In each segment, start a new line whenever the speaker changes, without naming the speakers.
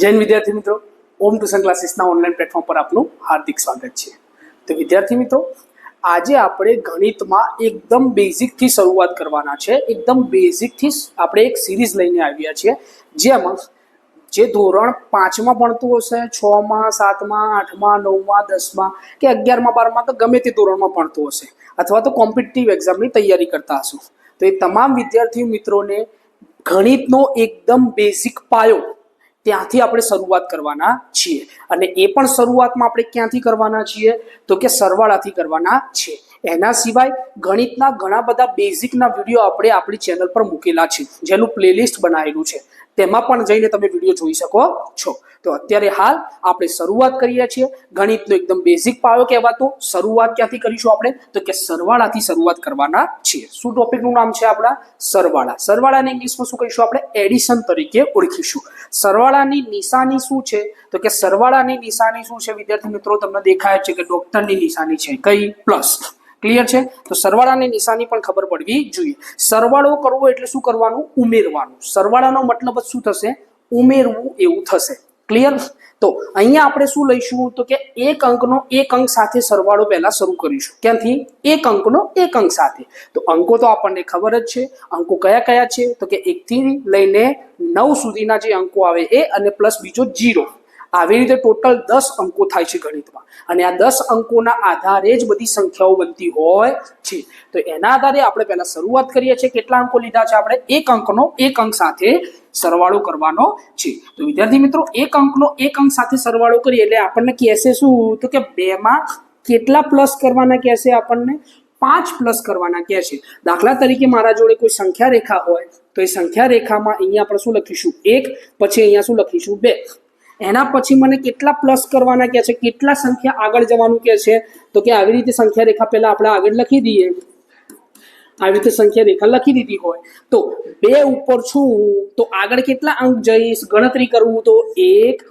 જૈન વિદ્યાર્થી મિત્રો, ઓમ ટ્યુશન ક્લાસીસના ઓનલાઈન પ્લેટફોર્મ પર આપનું હાર્દિક સ્વાગત છે. તો વિદ્યાર્થી મિત્રો, આજે આપણે ગણિતમાં એકદમ બેઝિકથી શરૂઆત કરવાના છે. એકદમ બેઝિકથી આપણે એક સિરીઝ લઈને આવ્યા છીએ, જેમાં જે ધોરણ પાંચમાં ભણતું હશે, છમાં, સાતમાં, આઠમાં, નવમાં, દસમાં કે અગિયારમાં, બારમાં તો ગમે તે ધોરણમાં ભણતું હશે, અથવા તો કોમ્પિટિટિવ એક્ઝામની તૈયારી કરતા હશો. તો એ તમામ વિદ્યાર્થી મિત્રોને ગણિતનો એકદમ બેઝિક પાયો ત્યાંથી આપણે શરૂઆત કરવાના છીએ. અને એ પણ શરૂઆતમાં આપણે ક્યાંથી કરવાના છીએ? તો કે સરવાળાથી કરવાના છે એના સિવાય ગણિતના ઘણા બધા બેઝિકના વીડિયો આપણે આપણી ચેનલ પર મૂકેલા છે. જેનું પ્લેલિસ્ટ બનાવેલું છે. તેમાં પણ જઈને તમે વીડિયો જોઈ શકો છો. તો અત્યારે હાલ આપણે શરૂઆત કરીએ છીએ. ગણિતનો એકદમ બેઝિક પાયો કહેવાતો. શરૂઆત ક્યાંથી કરીશું આપણે? તો કે સરવાળાથી શરૂઆત કરવાના છીએ. શું ટોપિકનું નામ છે આપણા? સરવાળા. સરવાળાને ઇંગ્લિશમાં શું કહીશું આપણે? એડિશન તરીકે ઓળખીશું. સરવાળાની નિશાની શું છે? તો કે સરવાળાની નિશાની શું છે? વિદ્યાર્થી મિત્રો, તમને દેખાય છે કે ડોક્ટરની નિશાની છે. કઈ? પ્લસ. ક્લિયર છે? તો સરવાળાની નિશાની પણ ખબર પડવી જોઈએ. સરવાળો કરવો એટલે શું કરવાનું? ઉમેરવાનું. સરવાળાનો મતલબ જ શું થશે? ઉમેરવું એવું થશે. ક્લિયર તો અહીંયા આપણે શું લઈશું? તો કે એક અંકનો એક અંક સાથે સરવાળો પહેલા શરૂ કરીશું. ક્યાંથી? એક અંકનો એક અંક સાથે. તો અંકો તો આપણને ખબર જ છે. અંકો કયા કયા છે? તો કે એકથી લઈને નવ સુધીના જે અંકો આવે એ અને પ્લસ બીજો જીરો આવી રીતે ટોટલ દસ અંકો થાય છે ગણિતમાં. અને આ દસ અંકોના આધારે જ બધી સંખ્યાઓ બનતી હોય છે. તો એના આધારે આપણે પહેલા શરૂઆત કરીએ છીએ કેટલા અંકો લીધા છે આપણે? એક અંકનો એક અંક સાથે સરવાળો કરવાનો છે. તો વિદ્યાર્થી મિત્રો, એક અંકનો એક અંક સાથે સરવાળો કરીએ એટલે આપણને કહેશે શું? તો કે બેમાં કેટલા પ્લસ કરવાના કહેશે આપણને? પાંચ પ્લસ કરવાના કહે છે દાખલા તરીકે મારા જોડે કોઈ સંખ્યા રેખા હોય, તો એ સંખ્યા રેખામાં અહીંયા આપણે શું લખીશું? એક, પછી અહીંયા શું લખીશું? બે. એના પછી મને કેટલા પ્લસ કરવાના કહે છે, કેટલા સંખ્યા આગળ જવાનું કહે છે, તો કે આવી રીતે સંખ્યા રેખા પહેલા આપણે આગળ લખી દઈએ. આવી રીતે સંખ્યા રેખા લખી દીધી હોય. તો બે ઉપર છું, તો આગળ કેટલા અંક જઈશ, ગણતરી કરવું તો એક,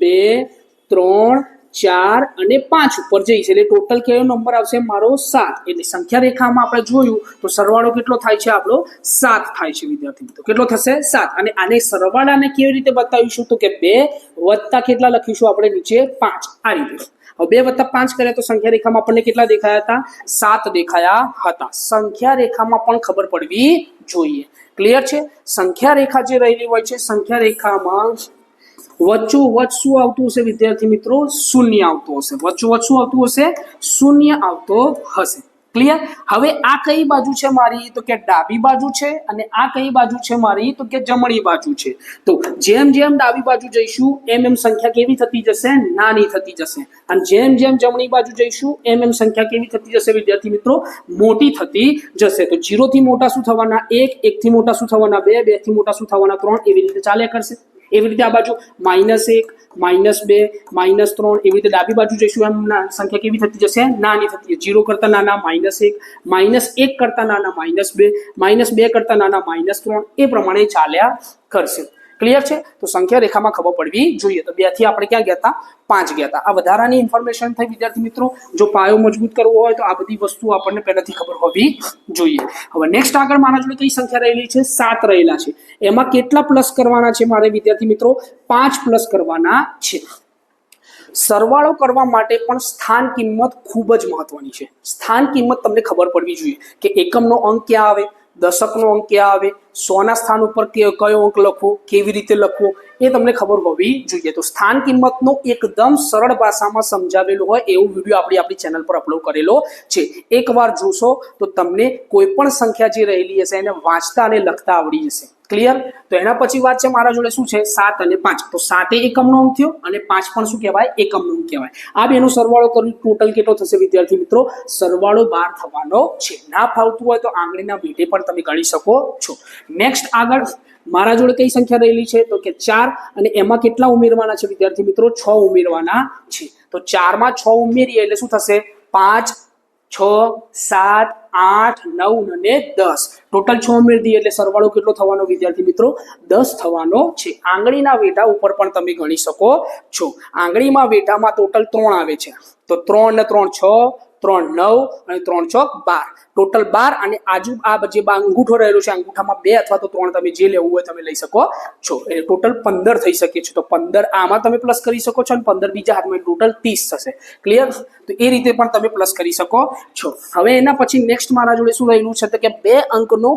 બે, ત્રણ ચાર અને પાંચ ઉપર જઈશ એટલે ટોટલ કયો નંબર આવશે? મારો સાત. એટલે સંખ્યા રેખામાં આપણે જોયું તો સરવાળો કેટલો થાય છે? આપણો સાત થાય છે વિદ્યાર્થી મિત્રો. કેટલો થશે? સાત. અને આને સરવાળાને કેવી રીતે બતાવીશું? તો કે બે વત્તા કેટલા લખીશું? આપણે નીચે પાંચ. આ રીતે. હવે બે વત્તા પાંચ કર્યા તો સંખ્યા રેખામાં આપણને કેટલા દેખાયા હતા? સાત દેખાયા હતા. સંખ્યા રેખામાં પણ ખબર પડવી જોઈએ. ક્લિયર છે? સંખ્યા રેખા જે રહેલી હોય છે, સંખ્યા રેખામાં વચ્ચો વચ શું આવતું હશે, વિદ્યાર્થી મિત્રો? શૂન્ય આવતું હશે. વચ્ચો વચ શું આવતું હશે? શૂન્ય આવતો હશે. ક્લિયર હવે આ કઈ બાજુ છે મારી? તો કે ડાબી બાજુ છે અને આ કઈ બાજુ છે મારી? તો કે જમણી બાજુ છે. તો જેમ જેમ ડાબી બાજુ જઈશું, એમ એમ સંખ્યા કેવી થતી જશે? નાની થતી જશે. અને જેમ જેમ જમણી બાજુ જઈશું, એમ એમ સંખ્યા કેવી થતી જશે, વિદ્યાર્થી મિત્રો? મોટી થતી જશે. તો જીરો થી મોટા શું થવાના? એક એક થી મોટા શું થવાના? બે બેથી મોટા શું થવાના? ત્રણ, એવી રીતે ચાલ્યા કરશે. એવી રીતે આ બાજુ માઇનસ એક, માઇનસ બે, માઇનસ ત્રણ એવી રીતે ડાબી બાજુ જઈશું. એમ સંખ્યા કેવી થતી જશે? નાની થતી જીરો કરતાં નાના માઇનસ એક માઇનસ એક કરતાં નાના માઇનસ બે માઇનસ બે કરતાં નાના માઇનસ ત્રણ એ પ્રમાણે ચાલ્યા કરશે. ક્લિયર છે? તો સંખ્યા રેખામાં ખબર પડવી જોઈએ. તો બેથી આપણે ક્યાં ગયા હતા? પાંચ ગયા હતા. આ વધારાની ઇન્ફોર્મેશન થઈ વિદ્યાર્થી મિત્રો. જો પાયો મજબૂત કરવો હોય તો આ બધી વસ્તુ આપણને પહેલાથી ખબર હોવી જોઈએ. હવે નેક્સ્ટ આગળ મારા જોડે કઈ સંખ્યા રહેલી છે? સાત રહેલા છે. એમાં કેટલા પ્લસ કરવાના છે મારે વિદ્યાર્થી મિત્રો? પાંચ પ્લસ કરવાના છે. સરવાળો કરવા માટે પણ સ્થાન કિંમત ખૂબ જ મહત્વની છે. સ્થાન કિંમત તમને ખબર પડવી જોઈએ કે એકમનો અંક ક્યાં આવે? દશકનો અંક ક્યાં આવે? સોના સ્થાન ઉપર કયો અંક લખવો? કેવી રીતે લખવો? એ તમને ખબર હોવી જોઈએ. તો સ્થાન કિંમતનો એકદમ સરળ ભાષામાં સમજાવેલું હોય એવું વીડિયો આપણી આપણી ચેનલ પર અપલોડ કરેલો છે. એકવાર જોશો તો તમને કોઈ પણ સંખ્યા જે રહેલી હશે એને વાંચતા અને લખતા આવડી જશે. ક્લિયર તો એના પછી વાત છે મારા જોડે શું છે? સાત અને પાંચ. તો સાતે એકમનો અંક થયો અને પાંચ પણ શું કહેવાય? એકમનો અંક કહેવાય. આ બેનો સરવાળો કરું ટોટલ કેટલો થશે વિદ્યાર્થી મિત્રો? સરવાળો બાર થવાનો છે. ના ફાવતું હોય તો આંગળીના ભેટે પણ તમે ગણી શકો છો. નેક્સ્ટ આગળ મારા જોડે કઈ સંખ્યા રહેલી છે? તો કે ચાર અને એમાં કેટલા ઉમેરવાના છે વિદ્યાર્થી મિત્રો? છ ઉમેરવાના છે. તો ચારમાં છ ઉમેરીએ એટલે શું થશે? પાંચ છ, સાત, આઠ, નવ અને દસ. ટોટલ છ ઉમેરતી એટલે સરવાળો કેટલો થવાનો વિદ્યાર્થી મિત્રો? દસ થવાનો છે. આંગળીના વેટા ઉપર પણ તમે ગણી શકો છો. આંગળીમાં વેટામાં ટોટલ ત્રણ આવે છે. તો ત્રણ ને ત્રણ છ ત્રણ નવ અને ત્રણ ચોક બાર. ટોટલ બાર અને આજુ આ જે અંગૂઠો રહેલો છે, અંગૂઠામાં બે અથવા તો ત્રણ તમે જે લેવું હોય તમે લઈ શકો છો. એટલે ટોટલ પંદર થઈ શકે છે. તો પંદર આમાં તમે પ્લસ કરી શકો છો અને પંદર બીજા હાથમાં ટોટલ ત્રીસ થશે. ક્લિયર તો એ રીતે પણ તમે પ્લસ કરી શકો છો. હવે એના પછી નેક્સ્ટ મારા જોડે શું રહેલું છે? કે બે અંકનો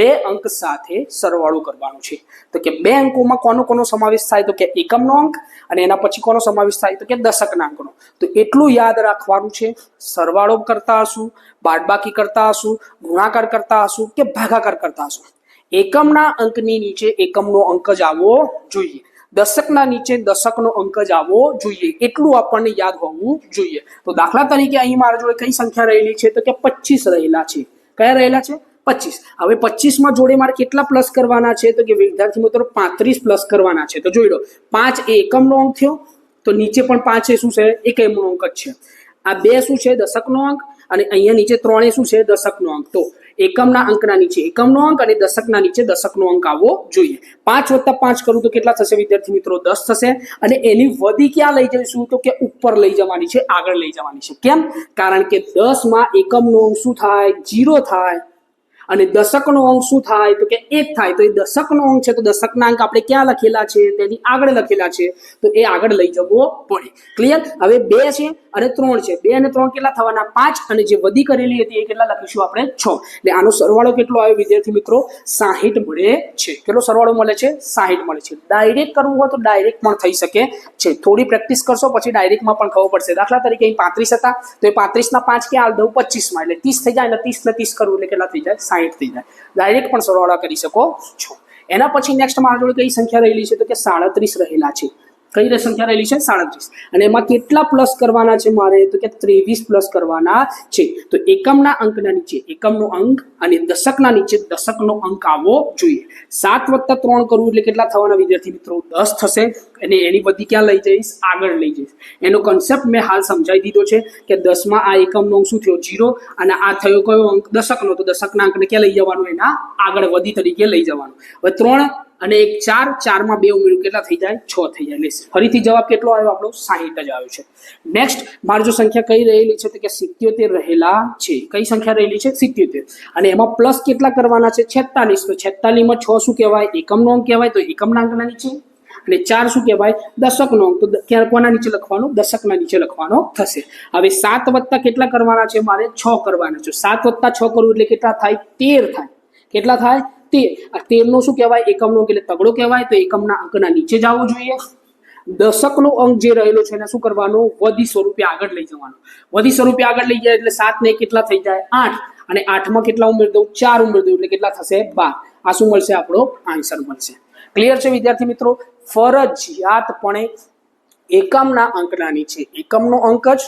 બે અંક સાથે સરવાળો કરવાનો છે. તો કે બે અંકોમાં કોનો કોનો સમાવેશ થાય? તો કે એકમનો અંક અને એના પછી કોનો સમાવેશ થાય? તો કે દશકના અંકનો. તો એટલું યાદ રાખવાનું છે. સરવાળો કરતા હશું, બાદબાકી કરતા હશું, ગુણાકાર કરતા હશું કે ભાગાકાર કરતા હશું? એકમના અંકની નીચે એકમનો અંક જ આવવો જોઈએ. દશકના નીચે દશકનો અંક જ આવવો જોઈએ. એટલું આપણને યાદ હોવું જોઈએ. તો દાખલા તરીકે અહીં મારા જોડે કઈ સંખ્યા રહેલી છે? તો કે પચીસ રહેલા છે. કયા રહેલા છે? પચીસ. હવે પચીસમાં જોડે મારે કેટલા પ્લસ કરવાના છે? તો કે વિદ્યાર્થી મિત્રો, પાંત્રીસ પ્લસ કરવાના છે. તો જોઈ લો, પાંચ એકમનો અંક થયો. તો નીચે પણ પાંચ એ શું છે? એકમનો અંક જ છે. આ બે શું છે? દશકનો અંક અને અહીંયા નીચે ત્રણે શું છે? દશકનો અંક. તો એકમના અંકના નીચે એકમનો અંક અને દશકના નીચે દશકનો અંક આવવો જોઈએ. પાંચ વત્તા પાંચ કરું તો કેટલા થશે વિદ્યાર્થી મિત્રો? દસ થશે. અને એની વધી ક્યાં લઈ જઈશું? તો કે ઉપર લઈ જવાની છે, આગળ લઈ જવાની છે. કેમ? કારણ કે દસમાં એકમનો અંક શું થાય? જીરો થાય. અને દશકનો અંક શું થાય? તો કે એક થાય. તો એ દશકનો અંક છે, તો દશકના અંક આપણે ક્યાં લખેલા છે? તેની આગળ લખેલા છે. તો એ આગળ લઈ જવો પડે. ક્લિયર હવે બે છે અને ત્રણ છે. બે અને ત્રણ કેટલા થવાના? પાંચ. અને જે વધી કરેલી હતી એ કેટલા લખીશું આપણે? છ. એટલે આનો સરવાળો કેટલો આવ્યો વિદ્યાર્થી મિત્રો? સાહીઠ મળે છે. કેટલો સરવાળો મળે છે? સાહીઠ મળે છે. ડાયરેક્ટ કરવું હોય તો ડાયરેક્ટ પણ થઈ શકે છે. થોડી પ્રેક્ટિસ કરશો પછી ડાયરેક્ટમાં પણ ખબર પડશે. દાખલા તરીકે અહીં પાંત્રીસ હતા. તો એ પાંત્રીસના પાંચ ક્યાં? હાલ દઉં પચીસમાં. એટલે ત્રીસ થઈ જાય એટલે ત્રીસ ને ત્રીસ કરવું એટલે કેટલા થઈ જાય? સાહીઠ. થઈ જાય. ડાયરેક્ટ પણ સરવાળા કરી શકો છો. એના પછી નેક્સ્ટ મારા જોડે કઈ સંખ્યા રહેલી છે? તો કે સાડત્રીસ રહેલા છે. કઈ સંખ્યા રહેલી છે? સાડત્રીસ. અને એમાં કેટલા પ્લસ કરવાના છે મારે? તો કે ત્રેવીસ પ્લસ કરવાના છે. તો એકમના અંકના નીચે, એકમનો અંક અને દશકના નીચે દશકનો અંક આવવો જોઈએ. સાત વત્તા ત્રણ કરવું એટલે કેટલા થવાના વિદ્યાર્થી મિત્રો? દસ થશે. અને એની બધી ક્યાં લઈ જઈશ? આગળ લઈ જઈશ. એનો કન્સેપ્ટ મેં હાલ સમજાવી દીધો છે કે દસમાં આ એકમનો અંક શું થયો? જીરો અને આ થયો કયો અંક? દશકનો. તો દશકના અંકને ક્યાં લઈ જવાનું? એના આગળ વધી તરીકે લઈ જવાનું. હવે ત્રણ અને એક ચાર, ચારમાં બે ઉમેર્યું. કેટલા થઈ જાય? છ થઈ જાય. એટલે ફરીથી જવાબ કેટલો આવ્યો? આપણો સાહીઠ જ આવ્યો છે. નેક્સ્ટ મારી જો સંખ્યા કઈ રહેલી છે તો કે સિત્યોતેર રહેલા છે. કઈ સંખ્યા રહેલી છે? સિત્યોતેર. અને એમાં પ્લસ કેટલા કરવાના છે? છેતાલીસ. તો છેતાલીસમાં છ શું કહેવાય? એકમનો અંક કહેવાય, તો એકમના અંકના નીચે. અને ચાર શું કહેવાય? દશકનો અંક. તો ક્યાં કોના નીચે લખવાનું? દશકના નીચે લખવાનો થશે. હવે સાત વત્તા કેટલા કરવાના છે? મારે છ કરવાના છે. સાત વત્તા છ કરવું એટલે કેટલા થાય? તેર થાય. કેટલા થાય? તેર આ તેરનો શું કહેવાય? એકમનો એટલે તગડો કહેવાય. તો એકમના અંકના નીચે જવું જોઈએ. દશકનો અંક જે રહેલો છે એને શું કરવાનું? વધી સ્વરૂપે આગળ લઈ જવાનું. વધી સ્વરૂપે આગળ લઈ જાય એટલે સાત ને કેટલા થઈ જાય? આઠ. અને આઠમાં કેટલા ઉમેરી દઉં? ચાર ઉમેરી દઉં એટલે કેટલા થશે? બાર. આ શું મળશે? આપણો આન્સર મળશે. ક્લિયર છે વિદ્યાર્થી મિત્રો? ફરજિયાતપણે એકમના અંકના નીચે. એકમનો અંક જ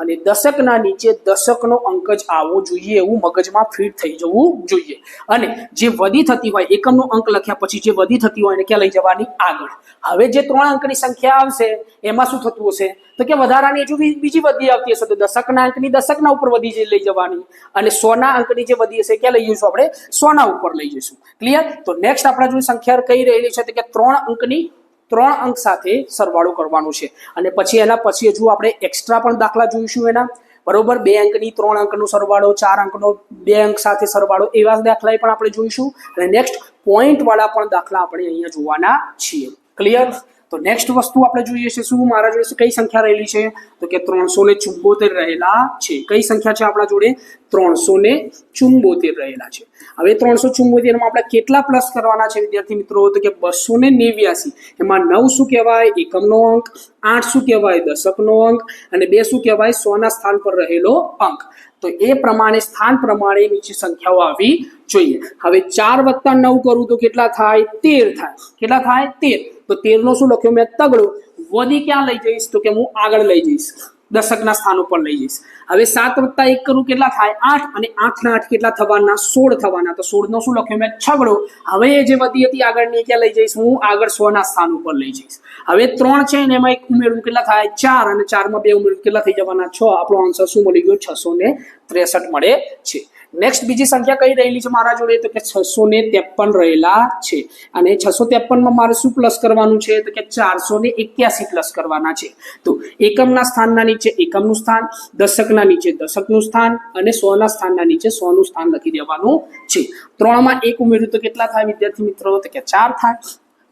અને દશકના નીચે દશકનો અંક જ આવવો જોઈએ એવું મગજમાં ફિટ થઈ જવું જોઈએ. અને જે વધી થતી હોય, એકમનો અંક લખ્યા પછી જે વધી થતી હોય એને ક્યાં લઈ જવાની? આગળ. હવે જે ત્રણ અંકની સંખ્યા આવશે, એમાં શું થતું હશે? તો કે વધારાની હજુ બીજી વધી આવતી હશે, તો દશકના અંકની દશકના ઉપર વધી લઈ જવાની. અને સોના અંકની જે વધી હશે, ક્યાં લઈ જઈશું આપણે? સોના ઉપર લઈ જઈશું. ક્લિયર તો નેક્સ્ટ આપણા જોડે સંખ્યા કઈ રહેલી છે? તો કે ત્રણ અંકની ત્રણ અંક સાથે સરવાળો કરવાનો છે. અને પછી એના પછી હજુ આપણે એક્સ્ટ્રા પણ દાખલા જોઈશું એના. બરોબર? બે અંકની ત્રણ અંકનો સરવાળો, ચાર અંકનો બે અંક સાથે સરવાળો એવા દાખલા પણ આપણે જોઈશું. અને નેક્સ્ટ પોઈન્ટવાળા પણ દાખલા આપણે અહીંયા જોવાના છીએ. ક્લિયર તો નેક્સ્ટ વસ્તુ આપણે જોઈએ છે શું? મારા જોડે કઈ સંખ્યા રહેલી છે? તો કે ત્રણસો ને ચુંબોતેર રહેલા છે. કઈ સંખ્યા છે આપણા જોડે? ત્રણસો ને ચુંબોતેર રહેલા છે. હવે ત્રણસો ચુંબોતેરમાં આપણે કેટલા પ્લસ કરવાના છે, વિદ્યાર્થી મિત્રો? તો કે બસો ને નેવ્યાસી. એમાં નવ શું કહેવાય? એકમનો અંક. આઠ શું કહેવાય? દશકનો અંક. અને બે શું કહેવાય? સોના સ્થાન પર રહેલો અંક. તો એ પ્રમાણે, સ્થાન પ્રમાણે નીચે સંખ્યાઓ આવી જોઈએ. હવે ચાર વત્તા નવ કરું તો કેટલા થાય? તેર થાય. કેટલા થાય? તેર. તો તેરનો શું લખ્યો? મેં તગડો. વધી ક્યાં લઈ જઈશ? તો કે હું આગળ લઈ જઈશ. દશકના સ્થાન ઉપર લઈ જઈશ. હવે સાત વત્તા એક કરું કેટલા થાય? આઠ. અને આઠના આઠ કેટલા થવાના? સોળ થવાના. તો સોળનો શું લખ્યું? મેં છગડો. હવે એ જે વધી હતી આગળની ક્યાં લઈ જઈશ? હું આગળ સોના સ્થાન ઉપર લઈ જઈશ. હવે ત્રણ છે ને એમાં એક ઉમેરવું કેટલા થાય? ચાર. અને ચારમાં બે ઉમેરવું કેટલા થઈ જવાના? છ. આપણો આન્સર શું મળી ગયો? છસો ને ત્રેસઠ મળે છે. નેક્સ્ટ બીજી સંખ્યા કઈ રહેલી છે મારા જોડે? તો કે છસો ને ત્રેપન રહેલા છે. અને છસો ત્રેપનમાં મારે શું પ્લસ કરવાનું છે? તો કે ચારસો ને એક્યાસી પ્લસ કરવાના છે. તો એકમના સ્થાનના નીચે એકમનું સ્થાન, દશકના નીચે દશકનું સ્થાન અને સોના સ્થાનના નીચે સોનું સ્થાન લખી દેવાનું છે. ત્રણમાં એક ઉમેર્યું તો કેટલા થાય વિદ્યાર્થી મિત્રો? તો કે ચાર થાય.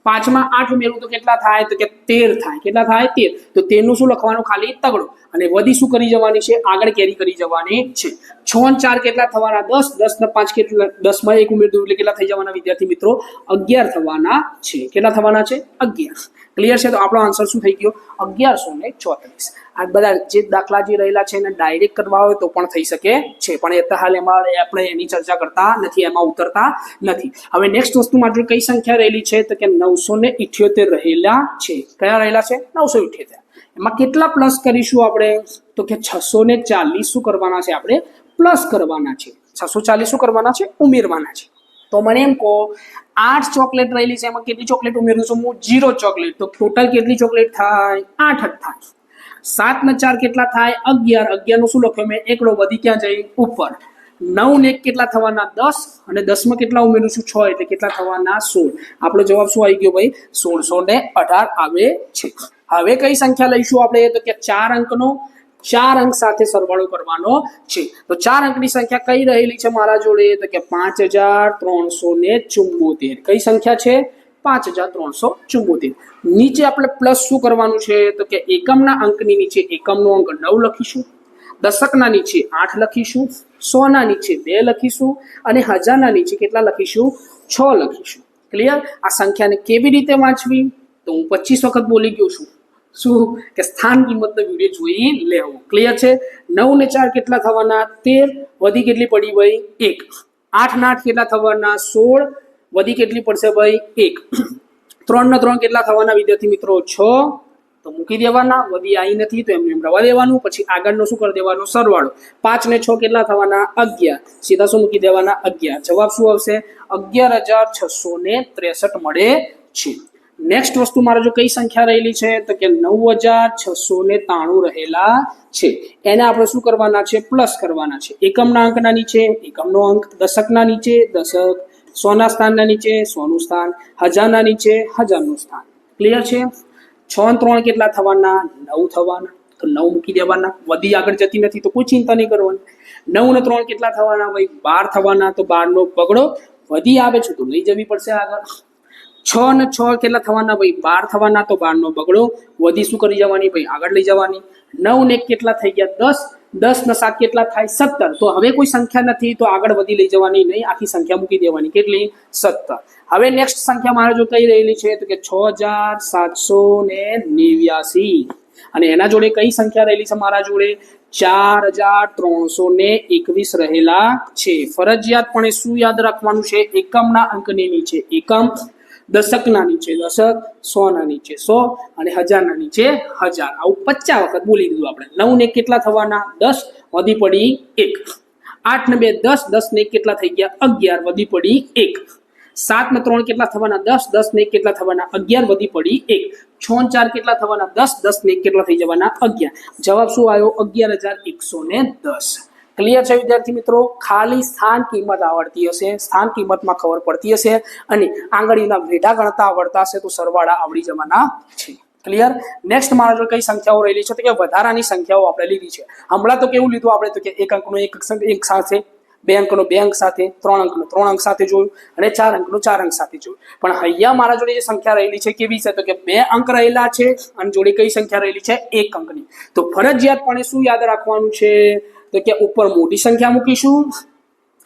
પાંચમાં આઠ ઉમેરવું તો કેટલા થાય? તો કે તેર થાય. કેટલા થાય? તેર. તો તેરનું શું લખવાનું? ખાલી તગડો. અને વધી શું કરી જવાની છે? આગળ કેરી કરી જવાની છે. છ ચાર કેટલા થવાના? દસ. દસ ને પાંચ કેટલા? દસમાં એક ઉમેર એટલે કેટલા થઈ જવાના વિદ્યાર્થી મિત્રો? અગિયાર થવાના છે. કેટલા થવાના છે? અગિયાર. ક્લિયર છે? તો આપણો આન્સર શું થઈ ગયો? અગિયારસો ને ચોત્રીસ. આ બધા જે દાખલા જે રહેલા છે એને ડાયરેક્ટ કરવા હોય તો પણ થઈ શકે છે. પણ એ હાલ એમાં આપણે એની ચર્ચા કરતા નથી, એમાં ઉતરતા નથી. હવે નેક્સ્ટ વસ્તુમાં જો કઈ સંખ્યા રહેલી છે, તો કે નવસો ને ઇઠ્યોતેર રહેલા છે. કયા રહેલા છે? નવસો ઇઠ્યોતેર. એમાં કેટલા પ્લસ કરીશું આપણે? તો કે છસો ને ચાલીસ શું કરવાના છે? આપણે પ્લસ કરવાના છે. છસો ચાલીસ શું કરવાના છે? ઉમેરવાના છે. તો મને એમ કહો, આઠ ચોકલેટ રહેલી છે, એમાં કેટલી ચોકલેટ ઉમેરું છું હું? Zero chocolate. તો ટોટલ કેટલી ચોકલેટ થાય? આઠ જ થાય. સાત ને ચાર કેટલા થાય? અગિયાર. અગિયારનું શું લખ્યું મેં? એકડો વધી ક્યાં જઈ ઉપર. નવ ને એક કેટલા થવાના? દસ. અને દસમાં કેટલા ઉમેરું છું? છ. એટલે કેટલા થવાના? સોળ. આપણો જવાબ શું આવી ગયો ભાઈ? સોળસો ને અઢાર આવે છે. હવે કઈ સંખ્યા લઈશું આપણે? તો કે ચાર અંકનો ચાર અંક સાથે સરવાળો કરવાનો છે. તો ચાર અંકની સંખ્યા કઈ રહેલી છે મારા જોડે? તો કે પાંચ હજાર ત્રણસો ને ચુમ્મોતેર કઈ સંખ્યા છે? પાંચ હજાર ત્રણસો ચુમ્મોતેર નીચે આપણે પ્લસ શું કરવાનું છે? તો કે એકમના અંકની નીચે એકમનો અંક નવ લખીશું, દશકના નીચે આઠ લખીશું, સોના નીચે બે લખીશું અને હજારના નીચે કેટલા લખીશું? છ લખીશું. ક્લિયર આ સંખ્યાને કેવી રીતે વાંચવી? તો હું પચીસ વખત બોલી ગયો છું. શું? કે સ્થાન કિંમતનો વીડિયો જોઈ લેવો. ક્લિયર છે? નવ ને ચાર કેટલા થવાના? તેર. વધી કેટલી પડી ભાઈ? એક. આઠ ને આઠ કેટલા થવાના? સોળ. વધી કેટલી પડશે ભાઈ? એક. ત્રણ ને ત્રણ કેટલા થવાના વિદ્યાર્થી મિત્રો? છ. તો મૂકી દેવાના. વધી આવી નથી તો એમને એમ રવા દેવાનું. પછી આગળનો શું કરી દેવાનો? સરવાળો. પાંચ ને છ કેટલા થવાના? અગિયાર. સીધા શું મૂકી દેવાના? અગિયાર. જવાબ શું આવશે? અગિયાર હજાર છસો ને ત્રેસઠ મળે છે. નેક્સ્ટ વસ્તુ મારે જો કઈ સંખ્યા રહેલી છે, તો કે નવ હજાર છસો ને તાણું રહેલા છે. એને આપણે શું કરવાના છે? પ્લસ કરવાના છે. એકમના અંકના નીચે, એકમનો અંક દશકના નીચે, દશક સોના સ્થાનના નીચે, સોનું સ્થાન. હજારના નીચે, હજારનું સ્થાન. ક્લિયર છે? છ ત્રણ કેટલા થવાના? નવ થવાના. તો નવ મૂકી દેવાના. વધી આગળ જતી નથી, તો કોઈ ચિંતા નહીં કરવાની. નવ ને ત્રણ કેટલા થવાના? ભાઈ, બાર થવાના, તો બારનો બગડો વધી આવે છે, તો લઈ જવી પડશે આગળ. છ ને છ કેટલા થવાના ભાઈ? બાર થવાના, તો બારનો બગડો. વધી શું કરી જવાની ભાઈ? આગળ લઈ જવાની. નવ ને કેટલા થઈ ગયા? દસ. દસ ને સાત કેટલા થાય? સત્તર. તો હવે કોઈ સંખ્યા નથી, તો આગળ વધી લઈ જવાની નહીં. આખી સંખ્યા મૂકી દેવાની. કેટલી? સત્તર. હવે નેક્સ્ટ સંખ્યા મારે જો કઈ રહેલી છે, તો કે છ હજાર સાતસો ને નેવ્યાસી. અને એના જોડે કઈ સંખ્યા રહેલી છે મારા જોડે? ચાર હજાર ત્રણસો ને એકવીસ રહેલા છે. ફરજિયાતપણે શું યાદ રાખવાનું છે? એકમના અંકની નીચે એકમ. દશકના નીચે, દશક સોના નીચે, સો અને હજારના નીચે હજાર. આવું પચાસ વખત બોલી દીધું આપણે. નવ ને કેટલા થવાના? દસ, વધી પડી એક. આઠ ને બે, દસ દસ ને કેટલા થઈ ગયા? અગિયાર, વધી પડી એક. સાત ને ત્રણ કેટલા થવાના? દસ દસ ને કેટલા થવાના? અગિયાર, વધી પડી એક. છ ચાર કેટલા થવાના? દસ દસ ને કેટલા થઈ જવાના? અગિયાર. જવાબ શું આવ્યો? અગિયાર હજાર એકસો ને દસ. ક્લિયર છે, વિદ્યાર્થી મિત્રો? ખાલી સ્થાન કિંમત આવડતી હશે. સ્થાન કિંમતમાં ખબર પડતી હશે અને આંગળીના વેઢા ગણતા આવડતા હશે તો સરવાળા આવડી જવાના છે. ક્લિયર નેક્સ્ટ મારા જોડે કઈ સંખ્યાઓ રહેલી છે તો કે વધારાની સંખ્યાઓ આપણે લીધી છે. હમણાં તો કેવું લીધું આપણે તો કે એક અંકનો એક એક સાથે, બે અંકનો બે અંક સાથે, ત્રણ અંકનો ત્રણ અંક સાથે જોયું અને ચાર અંકનો ચાર અંક સાથે જોયું. પણ અહીંયા મારા જોડે જે સંખ્યા રહેલી છે કેવી છે તો કે બે અંક રહેલા છે અને જોડે કઈ સંખ્યા રહેલી છે? એક અંકની. તો ફરજિયાતપણે શું યાદ રાખવાનું છે? તો કે ઉપર મોટી સંખ્યા મૂકીશું,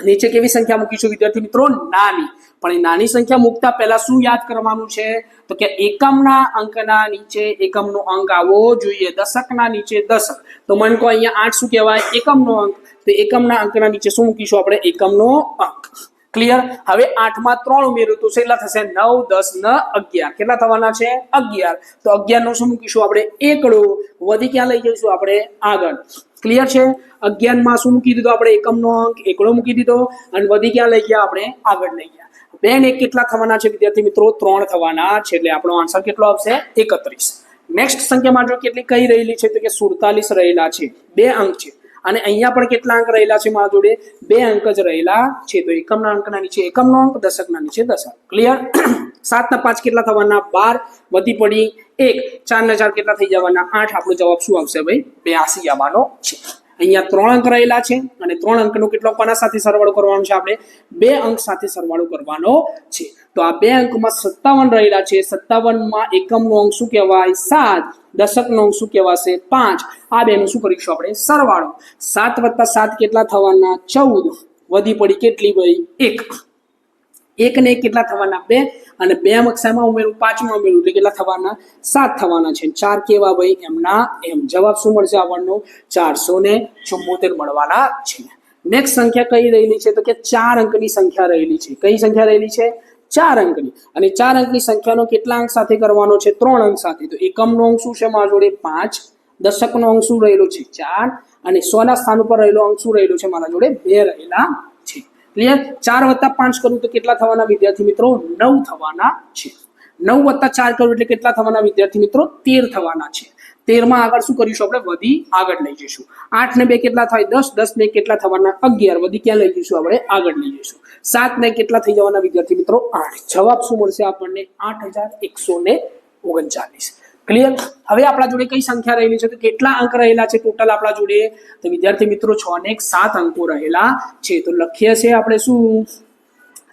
નીચે કેવી સંખ્યા મૂકીશું વિદ્યાર્થી મિત્રો? નાની. પણ એ નાની સંખ્યા મૂકતા પહેલા શું યાદ કરવાનું છે? તો કે એકમના અંકના નીચે એકમનો અંક આવવો જોઈએ, દશકના નીચે દશક. તો મને કહો અહીંયા આઠ શું કહેવાય? એકમનો અંક. તો એકમના અંકના નીચે શું મૂકીશું આપણે? એકમનો અંક. ક્લિયર હવે આઠમાં ત્રણ ઉમેર્યું તો કેટલા થશે નવ, દસ, ન, અગિયાર. કેટલા થવાના છે? અગિયાર. તો અગિયાર નો શું મૂકીશું આપણે? એકડો. વધી ક્યાં લઈ જઈશું આપણે? આગળ. ક્લિયર છે? અગિયારમાં શું મૂકી દીધો આપણે? એકમનો અંક, એકડો મૂકી દીધો અને વધી ક્યાં લઈ ગયા આપણે આગળ લઈ ગયા. બેન, એક કેટલા થવાના છે? વિદ્યાર્થી મિત્રો, ત્રણ થવાના છે એટલે આપણો આન્સર કેટલો આવશે? એકત્રીસ. નેક્સ્ટ સંખ્યામાં જો કેટલી કઈ રહેલી છે? તો કે સુડતાલીસ રહેલા છે. બે અંક છે. અને અહીંયા પણ કેટલા અંક રહેલા છે મારા જોડે? બે અંક જ રહેલા છે. તો એકમના અંકના નીચે એકમનો અંક, દશકના નીચે દશક. ક્લિયર સાતના પાંચ કેટલા થવાના? બાર વધી પડી એક. ચારના ચાર કેટલા થઈ જવાના? આઠ. આપણો જવાબ શું આવશે ભાઈ? બ્યાસી આવવાનો છે. અહીંયા ત્રણ અંક રહેલા છે અને ત્રણ અંકનો કેટલો કોના સાથે સરવાળો કરવાનો છે આપણે? બે અંક સાથે સરવાળો કરવાનો છે. તો આ બે અંકમાં સત્તાવન રહેલા છે. સત્તાવનમાં એકમનો અંક શું કહેવાય? સાત. દશકનો અંક શું કહેવાશે? પાંચ. આ બેનું શું કરીશું આપણે? સરવાળો. સાત વત્તા સાત કેટલા થવાના? ચૌદ. વધી પડી કેટલી ભાઈ? એક. એક ને એક કેટલા થવાના? બે. અને બે અક્ષરમાં ઉમેરું પાંચમાં ઉમેરું એટલે કેટલા થવાના? સાત થવાના છે. ચાર કેવા ભાઈ? એમના, એમ. જવાબ શું મળશે આપણનો ચારસો ને ચુમ્મોતેર મળવાના છે. નેક્સ્ટ સંખ્યા કઈ રહેલી છે? તો કે ચાર અંકની સંખ્યા રહેલી છે. કઈ સંખ્યા રહેલી છે? ચાર અંકની. અને ચાર અંકની સંખ્યાનો કેટલા અંક સાથે કરવાનો છે? ત્રણ અંક સાથે. તો એકમનો અંક શું છે મારા જોડે? પાંચ. દશકનો અંક શું રહેલો છે? ચાર. અને સોના સ્થાન ઉપર રહેલો અંક શું રહેલો છે? મારા જોડે બે રહેલા ક્લિયર ચાર વત્તા પાંચ કરું તો કેટલા થવાના વિદ્યાર્થી મિત્રો? નવ થવાના છે. નવ વત્તા ચાર કરું એટલે કેટલા થવાના વિદ્યાર્થી મિત્રો? તેર થવાના છે. તેરમાં આગળ શું કરીશું આપણે? વધી આગળ લઈ જઈશું. આઠ ને બે કેટલા થાય? દસ. દસ ને કેટલા થવાના? અગિયાર. વધી ક્યાં લઈ જઈશું આપણે? આગળ લઈ જઈશું. સાત ને કેટલા થઈ જવાના વિદ્યાર્થી મિત્રો? આઠ. જવાબ શું મળશે આપણને? આઠ હજાર એકસો ને ઓગણચાલીસ. ક્લિયર હવે આપણા જોડે કઈ સંખ્યા રહેલી છે? તો કેટલા અંક રહેલા છે ટોટલ આપણા જોડે? તો વિદ્યાર્થી મિત્રો, છ ને સાત અંકો રહેલા છે. તો લખીએ છે આપણે શું?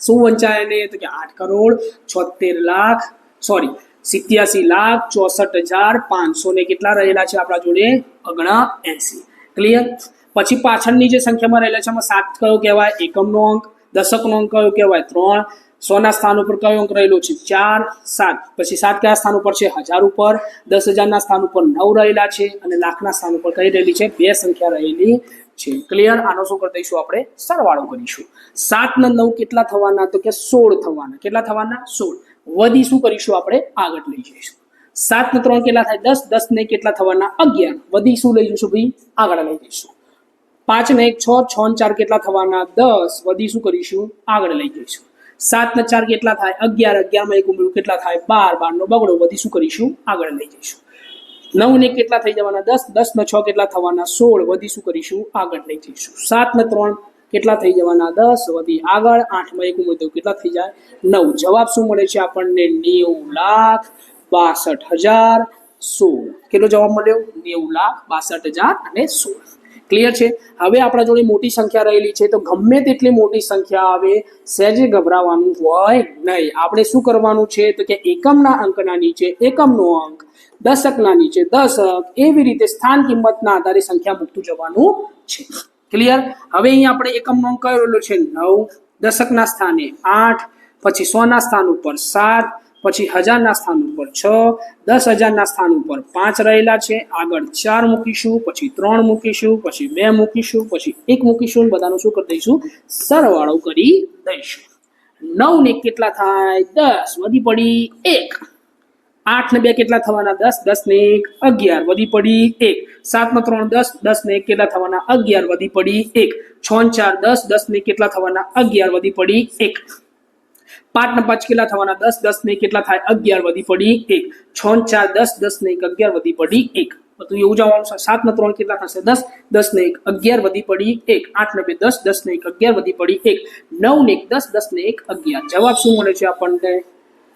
શું વંચાય ને તો કે આઠ કરોડ છોતેર લાખ સોરી સિત્યાસી લાખ ચોસઠ હજાર પાંચસો ને કેટલા રહેલા છે આપણા જોડે? અગણા એસી. ક્લિયર પછી પાછળની જે સંખ્યામાં રહેલા છે એમાં સાત કયો કહેવાય? એકમનો અંક, દશકનો અંક કયો કહેવાય? ત્રણ. સોના સ્થાન ઉપર કયો અંક રહેલો છે? ચાર, સાત. પછી સાત કયા સ્થાન ઉપર છે? હજાર ઉપર. દસ હજારના સ્થાન ઉપર નવ રહેલા છે અને લાખના સ્થાન ઉપર કઈ રહેલી છે? બે સંખ્યા રહેલી છે. ક્લિયર આનો શું કરી દઈશું આપણે? સરવાળો કરીશું. સાત ને નવ કેટલા થવાના? તો કે સોળ થવાના. કેટલા થવાના? સોળ. વધી શું કરીશું આપણે? આગળ લઈ જઈશું. સાત ને ત્રણ કેટલા થાય? દસ. દસ ને કેટલા થવાના? અગિયાર. વધી શું લઈ જઈશું ભાઈ? આગળ લઈ જઈશું. પાંચ ને એક, છ. છ ચાર કેટલા થવાના? દસ. વધી શું કરીશું? આગળ લઈ જઈશું. સાત ને ચાર કેટલા થાય? અગિયાર અગિયારમાં એક ઉમેરું કેટલા થાય? બાર બાર નો બગડો. વધી શું કરીશું? આગળ લઈ જઈશું. નવ ને કેટલા થઈ જવાના? દસ. દસ ને છ કેટલા થવાના? સોળ. વધી શું કરીશું? આગળ લઈ જઈશું. સાત ને ત્રણ કેટલા થઈ જવાના? દસ. વધી આગળ. આઠમાં એક ઉમેર કેટલા થઈ જાય? નવ. જવાબ શું મળે છે આપણને? નેવું લાખ બાસઠ હજાર સોળ. કેટલો જવાબ મળ્યો? નેવું લાખ બાસઠ હજાર અને સોળ. ક્લિયર છે? હવે આપણા જોડે મોટી સંખ્યા રહેલી છે, તો ગમે તેટલી મોટી સંખ્યા આવે, સહેજે ગભરાવાનું હોય નહીં. આપણે શું કરવાનું છે? તો કે એકમના અંકના નીચે, એકમનો અંક, દશકના નીચે, દશક, એવી રીતે સ્થાન કિંમતના આધારે સંખ્યા મૂકતું જવાનું છે. ક્લિયર હવે અહીંયા આપણે એકમનો અંક કયો છે? નવ. દશકના સ્થાને આઠ. પછી સોના સ્થાન ઉપર સાત. પછી હજારના સ્થાન ઉપર છ, દસ હજારના સ્થાન ઉપર પાંચ રહેલા છે. આગળ ચાર મૂકીશું, પછી ત્રણ મૂકીશું, પછી બે મૂકીશું, પછી એક મૂકીશું બધાનું શું કરી દઈશું? સરવાળો કરી દઈશું. નવ ને કેટલા થાય? દસ. વધી પડી એક. આઠ ને બે કેટલા થવાના? દસ. દસ ને એક. અગિયાર. વધી પડી એક. સાત ને ત્રણ દસ. દસ ને એક કેટલા થવાના? અગિયાર. વધી પડી એક. છ ચાર દસ. દસ ને કેટલા થવાના? અગિયાર. વધી પડી એક. પાંચ ને પાંચ કેટલા થવાના? દસ દસ ને કેટલા થાય? અગિયાર વધી પડી એક. છ ને ચાર, દસ દસ ને એક, અગિયાર વધી પડી એક. તો એવું જવાનું છે સાત ને ત્રણ કેટલા થશે? દસ. દસ ને એક, અગિયાર વધી પડી એક. આઠ ને બે, દસ દસ ને એક, અગિયાર વધી પડી એક. નવ ને એક, દસ દસ ને એક, અગિયાર. જવાબ શું મળે છે આપણને?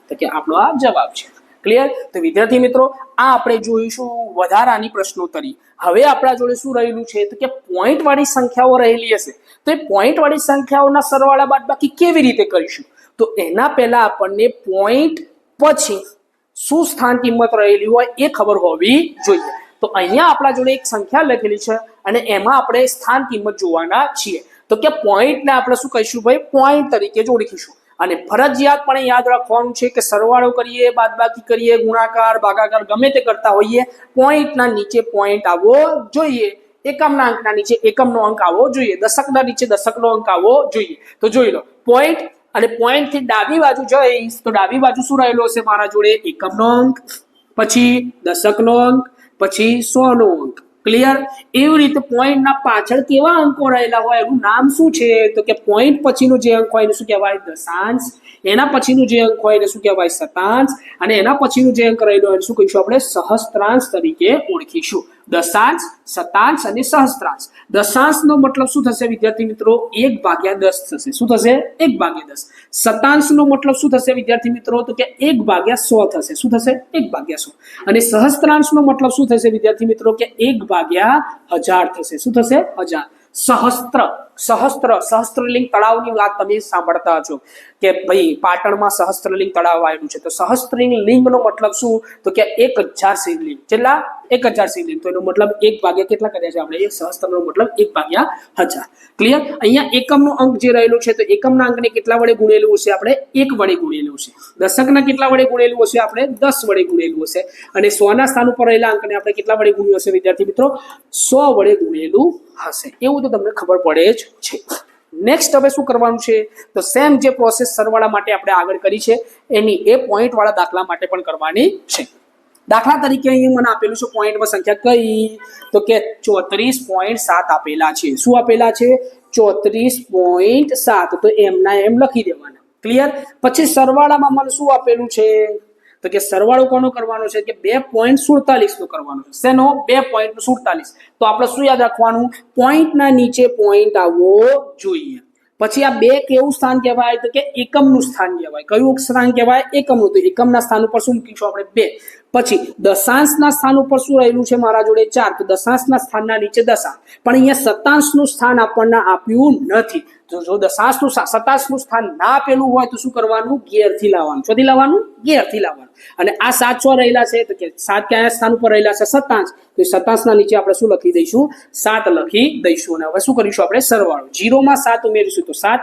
તો કે આપણો આ જવાબ છે. ક્લિયર તો વિદ્યાર્થી મિત્રો, આ આપણે જોઈશું વધારાની પ્રશ્નોત્તરી. હવે આપણા જોડે શું રહેલું છે? તો કે પોઈન્ટ વાળી સંખ્યાઓ રહેલી હશે. તો એ પોઈન્ટ વાળી સંખ્યાઓના સરવાળા બાદ બાકી કેવી રીતે કરીશું? તો એના પહેલા આપણને પોઈન્ટ પછી શું સ્થાન કિંમત રહેલી હોય એ ખબર હોવી જોઈએ. તો અહીંયા આપણા જોડે એક સંખ્યા લખેલી છે અને એમાં આપણે સ્થાન કિંમત જોવાના છીએ. તો કે પોઈન્ટને આપણે શું કહીશું ભાઈ? પોઈન્ટ તરીકે જ ઓળખીશું. અને ફરજિયાત પણ યાદ રાખવાનું છે કે સરવાળો કરીએ, બાદબાકી કરીએ, ગુણાકાર, ભાગાકાર ગમે તે કરતા હોઈએ પોઈન્ટના નીચે પોઈન્ટ આવવો જોઈએ. એકમના અંકના નીચે એકમનો અંક આવવો જોઈએ. દશકના નીચે દશકનો અંક આવવો જોઈએ. તો જોઈ લો પોઈન્ટ અને પોઈન્ટથી ડાબી બાજુ જઈશ તો ડાબી બાજુ શું રહેલો હશે મારા જોડે? એકમનો અંક, પછી દશકનો અંક, પછી સો નો અંક. ક્લિયર એવી રીતે પોઈન્ટના પાછળ કેવા અંકો રહેલા હોય, એનું નામ શું છે? તો કે પોઈન્ટ પછીનો જે અંક હોય એને શું કહેવાય? દશાંશ. એના પછીનું જે અંક હોય એને શું કહેવાય? શતાંશ. અને એના પછીનું જે અંક રહેલો એને શું કહીશું આપણે? સહસ્ત્રાંશ તરીકે ઓળખીશું. દશાંશ શતાંશ અને સહસ્ત્રાંશ. દશાંશનો મતલબ શું થશે, વિદ્યાર્થી મિત્રો? એક ભાગ્યા દસ થશે. શું થશે? એક ભાગ્યા દસ. શતાંશનો મતલબ શું થશે, વિદ્યાર્થી મિત્રો? તો કે એક ભાગ્યા સો થશે. શું થશે? એક ભાગ્યા સો. અને સહસ્ત્રાંશનો મતલબ શું થશે, વિદ્યાર્થી મિત્રો? કે એક ભાગ્યા હજાર થશે. શું થશે? હજાર. સહસ્ત્ર. સહસ્ત્ર. સહસ્ત્રલિંગ તળાવની વાત તમે સાંભળતા હશો. કે ભાઈ પાટણમાં સહસ્ત્રલિંગ તળાવ આવેલું છે. તો સહસ્ત્રલિંગ લિંગનો મતલબ શું? તો કે એક હજાર શિવલિંગ. કેટલા? એક હજાર શિવલિંગ. તો એનો મતલબ એક ભાગ્યા કેટલા કર્યા છે આપણે? એક સહસ્ત્રનો મતલબ એક ભાગ્યા હજાર. ક્લિયર અહીંયા એકમનો અંક જે રહેલો છે, તો એકમના અંકને કેટલા વડે ગુણેલું હશે આપણે? એક વડે ગુણેલું છે દશકના કેટલા વડે ગુણેલું હશે આપણે? દસ વડે ગુણેલું હશે. અને સોના સ્થાન ઉપર રહેલા અંકને આપણે કેટલા વડે ગુણ્યું હશે વિદ્યાર્થી મિત્રો? સો વડે ગુણેલું હશે. એવું તો તમને ખબર પડે જ છે. નેક્સ્ટ હવે શું કરવાનું છે? તો સેમ જે પ્રોસેસ સરવાળા માટે આપણે આગળ કરી છે, એની એ પોઈન્ટવાળા દાખલા માટે પણ કરવાની છે. દાખલા તરીકે અહીં મને આપેલું છે પોઈન્ટમાં સંખ્યા કઈ? તો કે ચોત્રીસ પોઈન્ટ સાત આપેલા છે. શું આપેલા છે? ચોત્રીસ પોઈન્ટ સાત. તો એમના એમ લખી દેવાના. ક્લિયર પછી સરવાળામાં મને શું આપેલું છે? તો કે સરવાળો કોનો કરવાનો છે? કે બે પોઈન્ટ સુડતાલીસ નો કરવાનો છે. શેનો? બે પોઈન્ટ સુડતાલીસ. તો આપણે શું યાદ રાખવાનું? પોઈન્ટના નીચે પોઈન્ટ આવવો જોઈએ. પછી આ બે કેવું સ્થાન કહેવાય? તો કે એકમનું સ્થાન કહેવાય. કયું સ્થાન કહેવાય? એકમનું. તો એકમના સ્થાન ઉપર શું મૂકીશું આપણે? બે. પછી દશાંશના સ્થાન ઉપર શું રહેલું છે મારા જોડે? ચાર. તો દશાંશના સ્થાનના નીચે દશાંશ. પણ અહીંયા સતાંશનું સ્થાન આપણને આપ્યું નથી. જો જો દશાંશનું સા- સતાંશનું સ્થાન ના આપેલું હોય તો શું કરવાનું? ગેરથી લાવવાનું. શોધી લાવવાનું? ગેરથી લાવવાનું. અને આ સાત રહેલા છે તો કે સાત કયા સ્થાન ઉપર રહેલા છે? સત્તાંશ. તો એ સત્તાંશના નીચે આપણે શું લખી દઈશું? સાત લખી દઈશું. અને હવે શું કરીશું આપણે? સરવાળો. જીરોમાં સાત ઉમેરીશું તો સાત.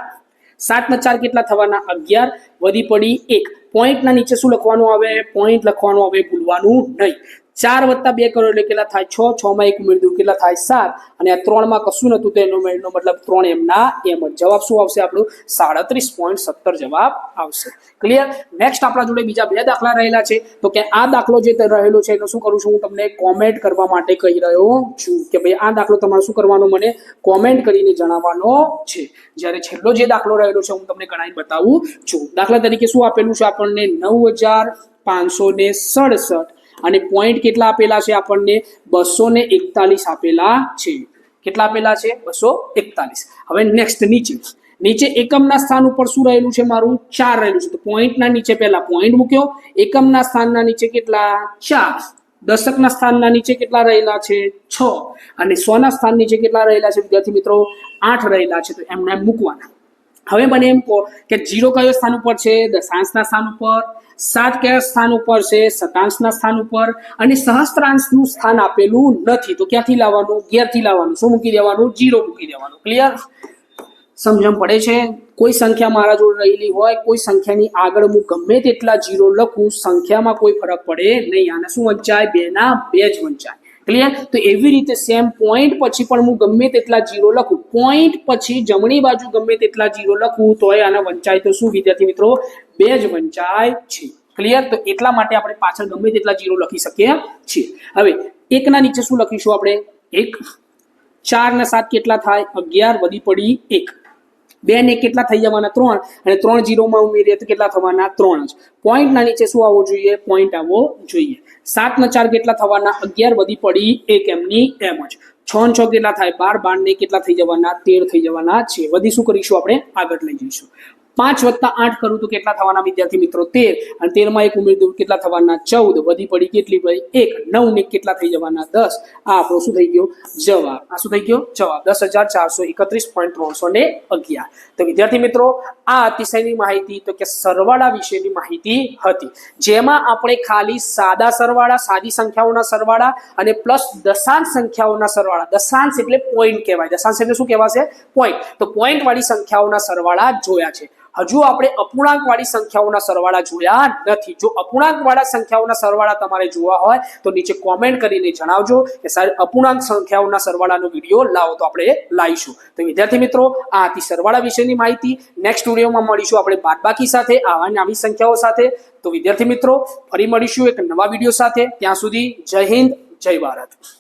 સાતના ચાર કેટલા થવાના? અગિયાર. વધી પડી એક. પોઈન્ટના નીચે શું લખવાનું આવે? પોઈન્ટ લખવાનું આવે. ભૂલવાનું નહીં. ચાર વત્તા બે કરો એટલે કેટલા થાય? છ છ માં એક ઉમેરી દઉં. કેટલા થાય? સાત. અને આ ત્રણમાં કશું નતું તો એનો મતલબ ત્રણ એમના એમ જ. જવાબ શું આવશે આપણું? સાડત્રીસ પોઈન્ટ સત્તર જવાબ આવશે. ક્લિયર નેક્સ્ટ આપણા જોડે બીજા બે દાખલા રહેલા છે. તો કે આ દાખલો જે રહેલો છે, એનો શું કરું છું? હું તમને કોમેન્ટ કરવા માટે કહી રહ્યો છું કે ભાઈ, આ દાખલો તમારે શું કરવાનો મને? કોમેન્ટ કરીને જણાવવાનો છે. જ્યારે છેલ્લો જે દાખલો રહેલો છે, હું તમને ગણાવી બતાવું છું. દાખલા તરીકે શું આપેલું છે આપણને? નવ હજાર પાંચસો ને સડસઠ. અને પોઈન્ટ કેટલા આપેલા છે આપણને? બસો ને એકતાલીસ આપેલા છે. કેટલા આપેલા છે? બસો એકતાલીસ. હવે નેક્સ્ટ નીચે. નીચે એકમના સ્થાન ઉપર શું રહેલું છે મારું? ચાર રહેલું છે. તો પોઈન્ટના નીચે પહેલા પોઈન્ટ મૂક્યો. એકમના સ્થાનના નીચે કેટલા? ચાર. દશકના સ્થાનના નીચે કેટલા રહેલા છે? છ. અને સોના સ્થાન નીચે કેટલા રહેલા છે? વિદ્યાર્થી મિત્રો, આઠ રહેલા છે. તો એમને મૂકવાના. હવે મને એમ કહો કે જીરો કયો સ્થાન ઉપર છે? દશાંશના સ્થાન ઉપર, સાત કયા સ્થાન ઉપર છે? શતાંશના સ્થાન ઉપર અને સહસ્ત્રાંશનું સ્થાન આપેલું નથી. તો ક્યાંથી લાવવાનું? ગેરથી લાવવાનું. શું મૂકી દેવાનું? જીરો મૂકી દેવાનું. ક્લિયર સમજણ પડે છે? કોઈ સંખ્યા મારા જોડે રહેલી હોય, કોઈ સંખ્યાની આગળ હું ગમે તેટલા જીરો લખું, સંખ્યામાં કોઈ ફરક પડે નહીં. આને શું વંચાય? બેના બે જ વંચાય. ક્લિયર તો એવી રીતે સેમ પોઈન્ટ પછી પણ હું ગમે તેટલા જીરો લખું. પોઈન્ટ પછી જમણી બાજુ ગમે તેટલા જીરો લખું, તોય આના વંચાય તો શું? વિદ્યાર્થી મિત્રો, બે જ વંચાય છે. ક્લિયર તો એટલા માટે આપણે પાછળ ગમે તેટલા જીરો લખી શકીએ છીએ. હવે, એકના નીચે શું લખીશું આપણે? એક. ચાર ને સાત કેટલા થાય? અગિયાર, વધી પડી એક. બે ને કેટલા થઈ જવાના? ત્રણ. અને ત્રણ જીરોમાં ઉમેરીએ તો કેટલા થવાના? ત્રણ જ. પોઈન્ટના નીચે શું આવવો જોઈએ? પોઈન્ટ આવવો જોઈએ. સાત ને ચાર કેટલા થવાના? અગિયાર વધી પડી એક એમની એમ જ છ ને છ કેટલા થાય? બાર બાર ને કેટલા થઈ જવાના? તેર થઈ જવાના છે. વધી શું કરીશું આપણે? આગળ લઈ જઈશું. પાંચ વત્તા આઠ કરું તો કેટલા થવાના વિદ્યાર્થી મિત્રો? તેર. અને તેરમાં એક ઉમેરી કેટલા થવાના? ચૌદ. વધી પડી કેટલી ભાઈ એક. નવ ને કેટલા થઈ જવાના? દસ. આ આપણો શું થઈ ગયો? જવાબ. આ શું થઈ ગયો? જવાબ. દસ હજાર ચારસો એકત્રીસ પોઈન્ટ ત્રણસો ને અગિયાર. તો વિદ્યાર્થી મિત્રો, આ અતિશયની માહિતી, તો કે સરવાળા વિશેની માહિતી હતી. જેમાં આપણે ખાલી સાદા સરવાળા, સાદી સંખ્યાઓના સરવાળા અને પ્લસ દશાંશ સંખ્યાઓના સરવાળા. દશાંશ એટલે પોઈન્ટ કહેવાય. દશાંશ એટલે શું કહેવાશે? પોઈન્ટ તો પોઈન્ટ વાળી સંખ્યાઓના સરવાળા જોયા છે. હજુ આપણે અપૂર્ણાંકવાળી સંખ્યાઓના સરવાળા જોયા નથી. જો અપૂર્ણાંકવાળા સંખ્યાઓના સરવાળા તમારે જોવા હોય, તો નીચે કોમેન્ટ કરીને જણાવજો કે સાહેબ અપૂર્ણાંક સંખ્યાઓના સરવાળાનો વીડિયો લાવો તો આપણે લાવીશું તો વિદ્યાર્થી મિત્રો, આ હતી સરવાળા વિશેની માહિતી. નેક્સ્ટ વિડીયોમાં મળીશું આપણે બાદબાકી સાથે, આવા નવી સંખ્યાઓ સાથે. તો વિદ્યાર્થી મિત્રો, ફરી મળીશું એક નવા વીડિયો સાથે. ત્યાં સુધી જય હિન્દ, જય ભારત.